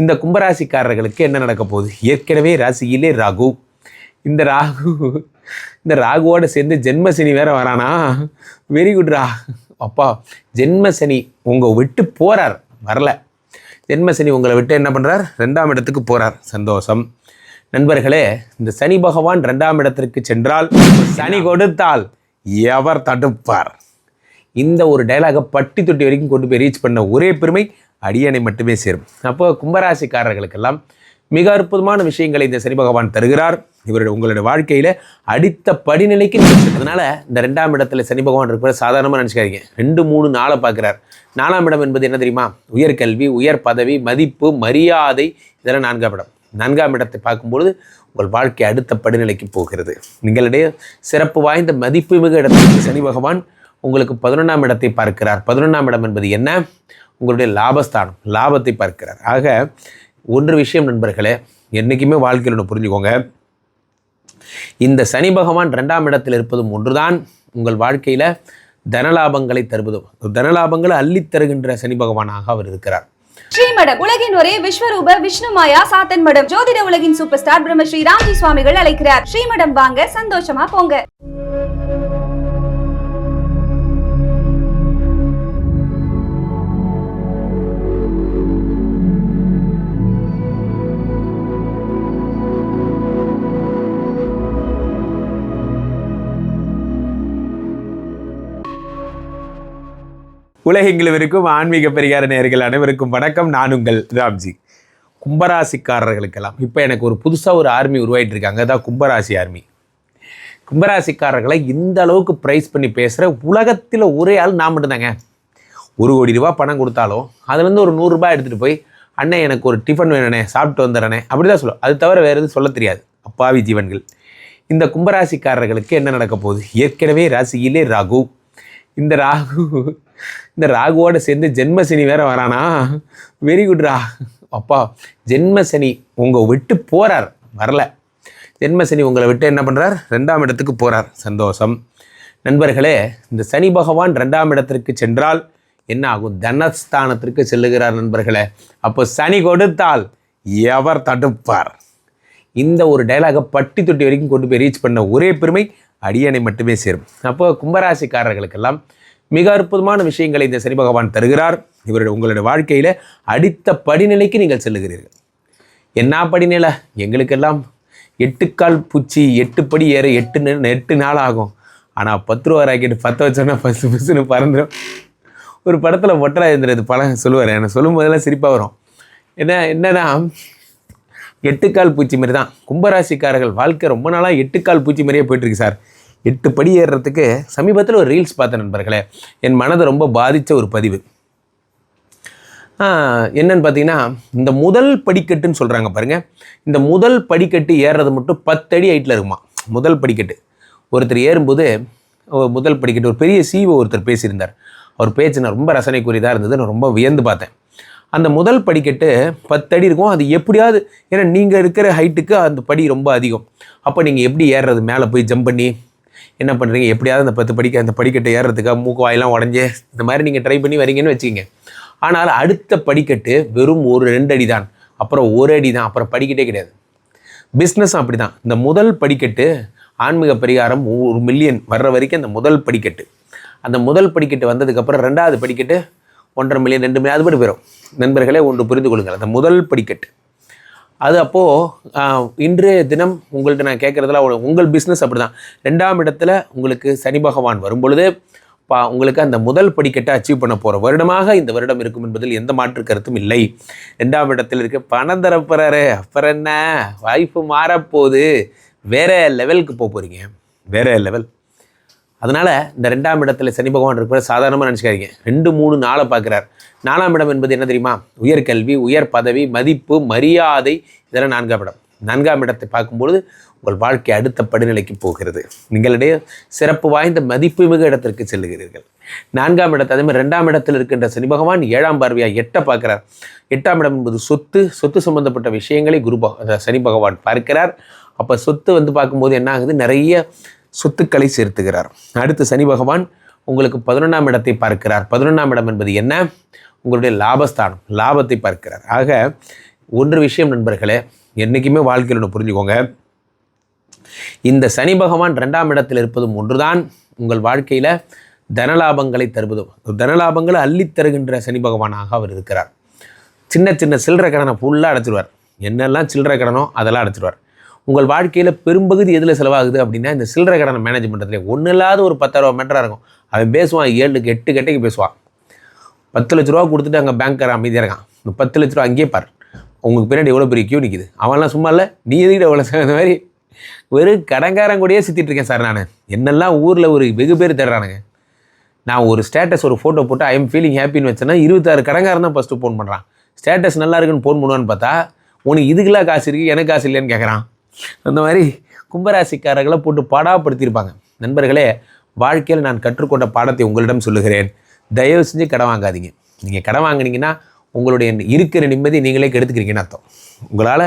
இந்த கும்பராசிக்காரர்களுக்கு என்ன நடக்க போகுது? ஏற்கனவே ராசியிலே ராகு. இந்த ராகு இந்த ராகுவோட சேர்ந்து ஜென்மசனி வேற வரானா? வெரி குட் ரா. அப்பா ஜென்மசனி உங்கள் விட்டு போகிறார் வரல. ஜென்மசனி உங்களை விட்டு என்ன பண்ணுறார் ரெண்டாம் இடத்துக்கு போகிறார் சந்தோஷம். நண்பர்களே இந்த சனி பகவான் ரெண்டாம் இடத்திற்கு சென்றால் சனி கொடுத்தால் எவர் தடுப்பார்? இந்த ஒரு டைலாகை பட்டி தொட்டி வரைக்கும் கொண்டு போய் ரீச் பண்ண ஒரே பெருமை அடியனை மட்டுமே சேரும். அப்போ கும்பராசிக்காரர்களுக்கெல்லாம் மிக அற்புதமான விஷயங்களை இந்த சனி பகவான் தருகிறார். இவருடைய உங்களுடைய வாழ்க்கையில் அடித்த படிநிலைக்கு அதனால் இந்த ரெண்டாம் இடத்துல சனி பகவான் இருக்கிற சாதாரணமாக நினச்சிக்காதீங்க. ரெண்டு மூணு நாளை பார்க்குறார். நாலாம் இடம் என்பது என்ன தெரியுமா? உயர்கல்வி உயர் பதவி மதிப்பு மரியாதை இதெல்லாம் நான்காம் இடம். நான்காம் இடத்தை பார்க்கும்பொழுது உங்கள் வாழ்க்கை அடுத்த படிநிலைக்கு போகிறது. நிங்களுடைய சிறப்பு வாய்ந்த மதிப்புமிகு இடத்திற்கு சனி பகவான் உங்களுக்கு பதினொன்றாம் இடத்தை பார்க்கிறார். பதினொன்றாம் இடம் என்பது என்ன? உங்களுடைய லாபஸ்தானம் லாபத்தை பார்க்கிறார். ஆக ஒன்று விஷயம் நண்பர்களே என்றைக்குமே வாழ்க்கையில் ஒன்று புரிஞ்சுக்கோங்க. இந்த சனி பகவான் ரெண்டாம் இடத்தில் இருப்பதும் ஒன்றுதான். உங்கள் வாழ்க்கையில் தனலாபங்களை தருவதும் தனலாபங்களை அள்ளித் தருகின்ற சனி பகவானாக அவர் இருக்கிறார். ஸ்ரீமடம் உலகின் ஒரே விஸ்வரூப விஷ்ணு மாயா சாத்தன் மடம். ஜோதிட உலகின் சூப்பர் ஸ்டார் பிரம்மஸ்ரீ ராம்ஜி சுவாமிகள் அழைக்கிறார். ஸ்ரீமடம் வாங்க சந்தோஷமா போங்க. உலகெங்கிலும் இருக்கும் ஆன்மீக பரிகார நேர்கள் அனைவருக்கும் வணக்கம். நான் உங்கள் ராம்ஜி. கும்பராசிக்காரர்களுக்கெல்லாம் இப்போ எனக்கு ஒரு புதுசாக ஒரு ஆர்மி உருவாகிட்டு இருக்காங்க அதான் கும்பராசி ஆர்மி. கும்பராசிக்காரர்களை இந்த அளவுக்கு ப்ரைஸ் பண்ணி பேசுகிற உலகத்தில் ஒரே ஆள் நான் மட்டும்தாங்க. ஒரு கோடி ரூபா பணம் கொடுத்தாலும் அதுலேருந்து ஒரு நூறுரூபா எடுத்துகிட்டு போய் அண்ணே எனக்கு ஒரு டிஃபன் வேணுண்ணே சாப்பிட்டு வந்துடுறேனே அப்படி தான் சொல்லுவோம் அது தவிர வேறு எதுவும் சொல்ல தெரியாது. அப்பாவி ஜீவன்கள். இந்த கும்பராசிக்காரர்களுக்கு என்ன நடக்க போகுது? ஏற்கனவே ராசியிலே ராகு. இந்த ராகு இந்த ராகுவோட சேர்ந்து ஜென்மசனி வேற வரானா? வெரி குட்ரா அப்பா ஜென்மசனி உங்கள் விட்டு போறார். வரல. ஜென்மசனி உங்களை விட்டு என்ன பண்ணுறார் ரெண்டாம் இடத்துக்கு போறார். சந்தோஷம். நண்பர்களே இந்த சனி பகவான் ரெண்டாம் இடத்திற்கு சென்றால் என்ன ஆகும்? தனஸ்தானத்திற்கு செல்லுகிறார் நண்பர்களே. அப்போ சனி கொடுத்தால் எவர் தடுப்பார்? இந்த ஒரு டைலாகை பட்டி தொட்டி வரைக்கும் கொண்டு போய் ரீச் பண்ண ஒரே பெருமை அடியனை மட்டுமே சேரும். அப்போ கும்பராசிக்காரர்களுக்கெல்லாம் மிக அற்புதமான விஷயங்களை இந்த சனி பகவான் தருகிறார். இவருடைய உங்களுடைய வாழ்க்கையில் அடித்த படிநிலைக்கு நீங்கள் செல்லுகிறீர்கள். என்ன படிநிலை? எங்களுக்கெல்லாம் எட்டுக்கால் பூச்சி எட்டு படி ஏற எட்டு எட்டு நாள் ஆகும். ஆனால் பத்து ரூபா ராக்கெட் பற்ற வச்சோன்னா பசு பசுன்னு பறந்துடும் ஒரு படத்தில் ஒட்டராஜேந்திர இது படம் சொல்லுவார். என்னை சொல்லும் போதெல்லாம் சிரிப்பாக வரும். என்ன என்னன்னா எட்டுக்கால் பூச்சி மாதிரி தான். கும்பராசிக்காரர்கள் வாழ்க்கை ரொம்ப நாளாக எட்டுக்கால் பூச்சி மாதிரியே போயிட்டுருக்கு சார். எட்டு படி ஏறுறதுக்கு சமீபத்தில் ஒரு ரீல்ஸ் பார்த்தேன் நண்பர்களே. என் மனதை ரொம்ப பாதித்த ஒரு பதிவு. என்னன்னு பார்த்தீங்கன்னா இந்த முதல் படிக்கட்டுன்னு சொல்கிறாங்க பாருங்கள் இந்த முதல் படிக்கட்டு ஏறுறது மட்டும் பத்தடி ஹைட்டில் இருக்குமா? முதல் படிக்கட்டு. ஒருத்தர் ஏறும்போது முதல் படிக்கட்டு ஒரு பெரிய சீவோ ஒருத்தர் பேசியிருந்தார். அவர் பேச்சு நான் ரொம்ப ரசனைக்குரியதாக இருந்தது நான் ரொம்ப வியந்து பார்த்தேன். அந்த முதல் படிக்கட்டு பத்தடி இருக்கும். அது எப்படியாவது ஏன்னா நீங்கள் இருக்கிற ஹைட்டுக்கு அந்த படி ரொம்ப அதிகம். அப்போ நீங்கள் எப்படி ஏறுறது? மேலே போய் ஜம்ப் பண்ணி என்ன பண்ணுறீங்க எப்படியாவது அந்த பத்து படிக்க அந்த படிக்கட்டை ஏறுறதுக்காக மூக்கு வாயெல்லாம் உடஞ்சி இந்த மாதிரி நீங்கள் ட்ரை பண்ணி வரீங்கன்னு வச்சுக்கோங்க. ஆனால் அடுத்த படிக்கட்டு வெறும் ஒரு ரெண்டு அடி தான் அப்புறம் ஒரு அடி தான் அப்புறம் படிக்கட்டே கிடையாது. பிஸ்னஸும் அப்படி தான் இந்த முதல் படிக்கட்டு ஆன்மீக பரிகாரம் ஒரு மில்லியன் வர்ற வரைக்கும் அந்த முதல் படிக்கட்டு. அந்த முதல் படிக்கட்டு வந்ததுக்கப்புறம் ரெண்டாவது படிக்கட்டு ஒன்றரை மில்லியன் ரெண்டு மில்லியன் அது மாதிரி போயிடும் நண்பர்களே ஒன்று புரிந்து கொள்ளுங்கள். அந்த முதல் படிக்கட்டு. அது அப்போது இன்றைய தினம் உங்கள்கிட்ட நான் கேட்குறதுல உங்கள் பிஸ்னஸ் அப்படி தான் ரெண்டாம் இடத்துல உங்களுக்கு சனி பகவான் வரும் பொழுது பா உங்களுக்கு அந்த முதல் படிக்கட்டை அச்சீவ் பண்ண போகிற வருடமாக இந்த வருடம் இருக்கும் என்பதில் எந்த மாற்று கருத்தும் இல்லை. ரெண்டாம் இடத்தில் இருக்க பணம் தரப்போறாரு அப்புறம் என்ன? வாய்ப்பு மாறப்போகுது. வேற லெவலுக்கு போக போகிறீங்க வேற லெவல் அதனால் இந்த ரெண்டாம் இடத்துல சனி பகவான் இருக்கிற சாதாரணமாக நினச்சிக்காதீங்க. ரெண்டு மூணு நாளை பார்க்குறார். நாலாம் இடம் என்பது என்ன தெரியுமா? உயர்கல்வி உயர் பதவி மதிப்பு மரியாதை இதெல்லாம் நான்காம் இடம். நான்காம் இடத்தை பார்க்கும்பொழுது உங்கள் வாழ்க்கை அடுத்த படிநிலைக்கு போகிறது. நிங்களுடைய சிறப்பு வாய்ந்த மதிப்புமிகு இடத்திற்கு செல்லுகிறீர்கள். நான்காம் இடத்தை அதே மாதிரி ரெண்டாம் இடத்தில் இருக்கின்ற சனி பகவான் ஏழாம் பார்வையாக எட்டை பார்க்கிறார். எட்டாம் இடம் என்பது சொத்து சொத்து சம்பந்தப்பட்ட விஷயங்களை குரு சனி பகவான் பார்க்கிறார். அப்போ சொத்து வந்து பார்க்கும்போது என்ன ஆகுது? நிறைய சொத்துக்களை சேர்த்துகிறார். அடுத்து சனி பகவான் உங்களுக்கு பதினொன்றாம் இடத்தை பார்க்கிறார். பதினொன்றாம் இடம் என்பது என்ன? உங்களுடைய லாபஸ்தானம் லாபத்தை பார்க்கிறார். ஆக ஒன்று விஷயம் நண்பர்களே என்றைக்குமே வாழ்க்கையில் ஒன்று புரிஞ்சுக்கோங்க. இந்த சனி பகவான் ரெண்டாம் இடத்தில் இருப்பதும் ஒன்றுதான். உங்கள் வாழ்க்கையில் தனலாபங்களை தருவதும் தனலாபங்களை அள்ளித் தருகின்ற சனி பகவானாக அவர் இருக்கிறார். சின்ன சின்ன சில்லறை கடனை ஃபுல்லாக அடைச்சிடுவார் என்னெல்லாம் சில்லறை கடனோ அதெல்லாம் அடைச்சிடுவார் உங்கள் வாழ்க்கையில் பெரும்பகுதி எதில் செலவாகுது அப்படின்னா இந்த சில்லறை கடனை மேனேஜ் பண்ணுறதுல ஒன்றும் இல்லாத ஒரு பத்தாயிரம் மீட்டராக இருக்கும். அவன் பேசுவான் ஏழுக்கு எட்டு கட்டைக்கு பேசுவான். பத்து லட்ச ரூபா கொடுத்துட்டு அங்கே பேங்க்கார் அமைதியாக இருக்கான். பத்து லட்ச ரூபா அங்கேயே பார். உங்களுக்கு பின்னாடி எவ்வளோ பெரிய கியூ நிற்குது அவன்லாம் சும்மா இல்லை நீ எதுக்கிட்ட எவ்வளோ இந்த மாதிரி வெறும் கடங்காரன் கூடயே சுற்றிட்டு இருக்கேன் சார் நான். என்னெல்லாம் ஊரில் ஒரு வெகு பேர் தேடுறானுங்க. நான் ஒரு ஸ்டேட்டஸ் ஒரு ஃபோட்டோ போட்டு ஐ எம் ஃபீலிங் ஹாப்பின்னு வச்சேன்னா இருபத்தாறு கடங்காரன் தான் ஃபஸ்ட்டு ஃபோன் பண்ணுறான் ஸ்டேட்டஸ் நல்லா இருக்குன்னு ஃபோன் பண்ணுவான்னு பார்த்தா உனக்கு இதுக்கெல்லாம் காசு இருக்குது எனக்கு காசு இல்லைன்னு கேட்குறான் அந்த மாதிரி கும்பராசிக்காரர்களை போட்டு பாடாப்படுத்தியிருப்பாங்க. நண்பர்களே வாழ்க்கையில் நான் கற்றுக்கொண்ட பாடத்தை உங்களிடம் சொல்லுகிறேன். தயவு செஞ்சு கடன் வாங்காதீங்க. நீங்கள் கடன் வாங்கினீங்கன்னா உங்களுடைய இருக்கிற நிம்மதி நீங்களே கெடுத்துக்கிறீங்கன்னு அர்த்தம். உங்களால்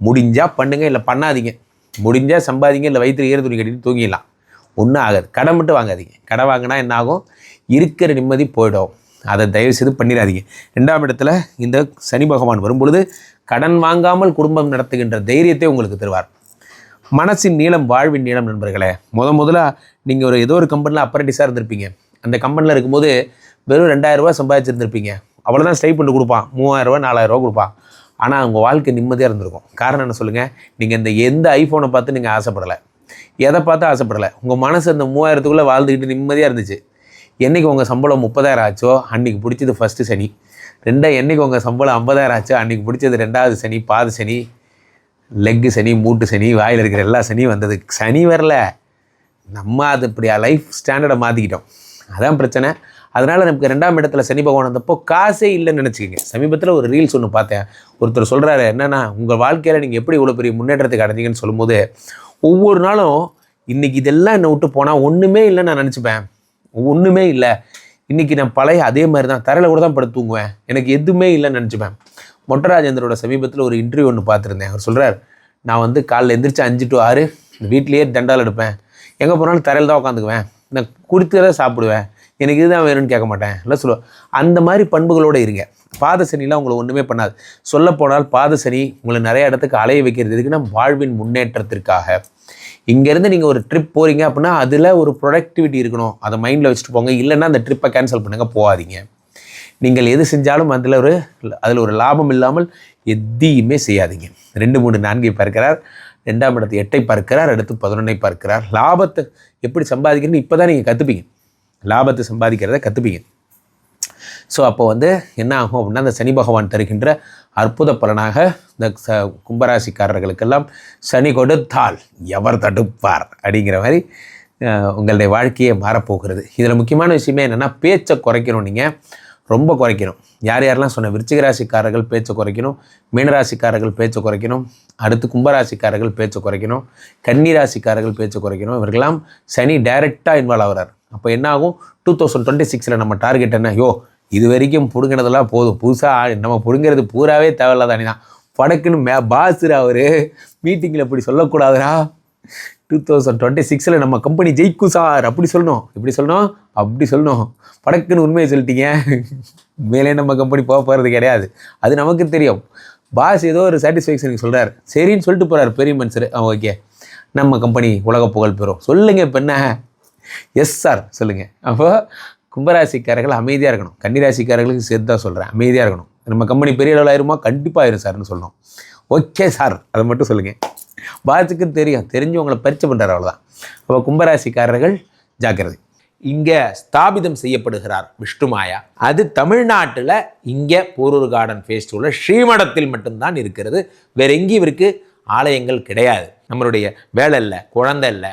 முடிஞ்சால் பண்ணுங்கள் இல்லை பண்ணாதீங்க. முடிஞ்சால் சம்பாதிங்க இல்லை வயிற்று ஈர துணி கட்டிட்டு தூங்கிடலாம். ஒன்றும் ஆகாது. கடை மட்டும் வாங்காதீங்க. கடை வாங்கினா என்ன ஆகும்? இருக்கிற நிம்மதி போயிடும். அதை தயவு செய்து பண்ணிடாதீங்க. ரெண்டாம் இடத்துல இந்த சனி பகவான் வரும்பொழுது கடன் வாங்காமல் குடும்பம் நடத்துகின்ற தைரியத்தை உங்களுக்கு தருவார். மனசின் நீளம் வாழ்வின் நீளம் நண்பர்களே முத முதலாக நீங்கள் ஒரு ஏதோ ஒரு கம்பெனியில் அப்ரண்டிஸாக இருந்திருப்பீங்க. அந்த கம்பெனியில் இருக்கும்போது வெறும் ரெண்டாயிரரூபா ரூபாய் சம்பாதிச்சிருந்திருப்பீங்க. அவ்வளோதான் பண்ணி கொடுப்பான் மூவாயிரரூவா நாலாயிரரூவா கொடுப்பான் ஆனால் உங்கள் வாழ்க்கை நிம்மதியாக இருந்திருக்கும். காரணம் என்ன சொல்லுங்கள் நீங்கள் இந்த எந்த ஐஃபோனை பார்த்து நீங்கள் ஆசைப்படலை. எதை பார்த்து ஆசைப்படலை? உங்கள் மனசு அந்த மூவாயிரத்துக்குள்ளே வாழ்ந்துக்கிட்டு நிம்மதியாக இருந்துச்சு. என்னைக்கு உங்கள் சம்பளம் முப்பதாயிரம் ஆச்சோ அன்றைக்கி பிடிச்சது ஃபஸ்ட்டு சனி. ரெண்டாக என்றைக்கு உங்கள் சம்பளம் ஐம்பதாயிரம் ஆச்சோ அன்றைக்கி பிடிச்சது ரெண்டாவது சனி பாது சனி லெக்கு சனி மூட்டு சனி வாயில் இருக்கிற எல்லா சனியும் வந்தது. சனி வரல. நம்ம அது இப்படி லைஃப் ஸ்டாண்டர்டை மாற்றிக்கிட்டோம் அதான் பிரச்சனை. அதனால் நமக்கு ரெண்டாம் இடத்துல சனி பகவான் வந்தப்போ காசே இல்லைன்னு நினச்சிக்கோங்க. சமீபத்தில் ஒரு ரீல்ஸ் ஒன்று பார்த்தேன். ஒருத்தர் சொல்கிறாரு என்னென்னா உங்கள் வாழ்க்கையில் நீங்கள் எப்படி இவ்வளோ பெரிய முன்னேற்றத்துக்கு அடைஞ்சிங்கன்னு சொல்லும்போது ஒவ்வொரு நாளும் இன்றைக்கி இதெல்லாம் என்னை விட்டு போனால் ஒன்றுமே இல்லைன்னு நான் நினச்சிப்பேன். ஒன்றுமே இல்லை. இன்றைக்கி நான் பழைய அதே மாதிரி தான் தரையில் கூட தான் படுத்து தூங்குவேன். எனக்கு எதுவுமே இல்லைன்னு நினச்சிப்பேன். மொட்டராஜேந்திரோட சமீபத்தில் ஒரு இன்டர்வியூ ஒன்று பார்த்துருந்தேன். அவர் சொல்கிறார் நான் வந்து காலைல எந்திரிச்சு அஞ்சு டு ஆறு வீட்லேயே தண்டால் எடுப்பேன். எங்கே போனாலும் தரையில் தான் உட்காந்துக்குவேன். நான் கொடுத்ததை சாப்பிடுவேன். எனக்கு இதுதான் வேணும்னு கேட்க மாட்டேன். இல்லை சொல்லுவேன் அந்த மாதிரி பண்புகளோடு இருங்க. பாத சனிலாம் உங்களை ஒன்றுமே பண்ணாது. சொல்லப்போனால் பாத சனி உங்களை நிறைய இடத்துக்கு அலைய வைக்கிறது. எதுக்குன்னா வாழ்வின் முன்னேற்றத்திற்காக. இங்கேருந்து நீங்கள் ஒரு ட்ரிப் போகிறீங்க அப்படின்னா அதில் ஒரு ப்ரொடக்டிவிட்டி இருக்கணும். அதை மைண்டில் வச்சுட்டு போங்க. இல்லைன்னா அந்த ட்ரிப்பை கேன்சல் பண்ணுங்கள் போகாதீங்க. நீங்கள் எது செஞ்சாலும் அதில் ஒரு அதில் ஒரு லாபம் இல்லாமல் எதையுமே செய்யாதீங்க. ரெண்டு மூணு நான்கை பார்க்கிறார். ரெண்டாம் இடத்து எட்டை பார்க்கிறார். அடுத்து பதினொன்னை பார்க்கிறார். லாபத்தை எப்படி சம்பாதிக்கிறேன்னு இப்போ தான் நீங்கள் கற்றுப்பீங்க லாபத்தை சம்பாதிக்கிறத கற்றுப்பீங்க ஸோ அப்போ வந்து என்ன ஆகும் அப்படின்னா அந்த சனி பகவான் தருகின்ற அற்புத பலனாக இந்த ச கும்பராசிக்காரர்களுக்கெல்லாம் சனி கொடுத்தால் எவர் தடுப்பார் அப்படிங்கிற மாதிரி உங்களுடைய வாழ்க்கையே மாறப்போகிறது. இதில் முக்கியமான விஷயமே என்னென்னா பேச்சை குறைக்கணும் நீங்கள் ரொம்ப குறைக்கணும். யார் யாரெல்லாம் சொன்ன விருச்சிக ராசிக்காரர்கள் பேச்சை குறைக்கணும் மீனராசிக்காரர்கள் பேச்சை குறைக்கணும் அடுத்து கும்பராசிக்காரர்கள் பேச்சை குறைக்கணும் கன்னி ராசிக்காரர்கள் பேச்சை குறைக்கணும் இவர்களெல்லாம் சனி டைரெக்டாக இன்வால்வ் ஆகிறார். அப்போ என்ன ஆகும் டூ தௌசண்ட் டுவெண்ட்டி சிக்ஸில் நம்ம டார்கெட் என்ன? ஐயோ இது வரைக்கும் பிடுங்கினதெல்லாம் போதும். புதுசாக நம்ம பிடுங்கிறது பூராவே தேவையில்லாத அணி தான். படக்குன்னு மே பாசுரா அவர் மீட்டிங்கில் இப்படி சொல்லக்கூடாதுடா. டூ தௌசண்ட் டுவெண்ட்டி சிக்ஸில் நம்ம கம்பெனி ஜெயிக்கும் சார் அப்படி சொல்லணும். இப்படி சொல்லணும். அப்படி சொல்லணும். படக்குன்னு உண்மையை சொல்லிட்டீங்க. மேலே நம்ம கம்பெனி போக போகிறது கிடையாது. அது நமக்கு தெரியும். பாஸ் ஏதோ ஒரு சாட்டிஸ்ஃபேக்ஷனுக்கு சொல்கிறார் சரின்னு சொல்லிட்டு போகிறார் பெரிய மனுஷர். ஓகே. நம்ம கம்பெனி உலக புகழ் பெறும். சொல்லுங்கள் இப்போ என்ன? எஸ் சார் சொல்லுங்கள் அப்போ கும்பராசிக்காரர்கள் அமைதியாக இருக்கணும். கன்னிராசிக்காரர்களுக்கு சேர்த்து தான் சொல்கிறேன் அமைதியாக இருக்கணும். நம்ம கம்பெனி பெரிய அளவில் ஆயிருமா? கண்டிப்பாக ஆயிரும் சார்னு சொல்லணும் ஓகே சார் அதை மட்டும் சொல்லுங்கள் பாத்துக்கு தெரியும். தெரிஞ்சு உங்களை பரிச்சை பண்ணுறாரு அவ்வளோதான் அப்போ கும்பராசிக்காரர்கள் ஜாக்கிரதை. இங்கே ஸ்தாபிதம் செய்யப்படுகிறார் விஷ்ணுமாயா அது தமிழ்நாட்டில் இங்கே போரூர் கார்டன் ஃபேஸ்டிவலில் ஸ்ரீமடத்தில் மட்டும்தான் இருக்கிறது. வேற எங்கேயும் இவருக்கு ஆலயங்கள் கிடையாது. நம்மளுடைய வேலை இல்லை குழந்தை இல்லை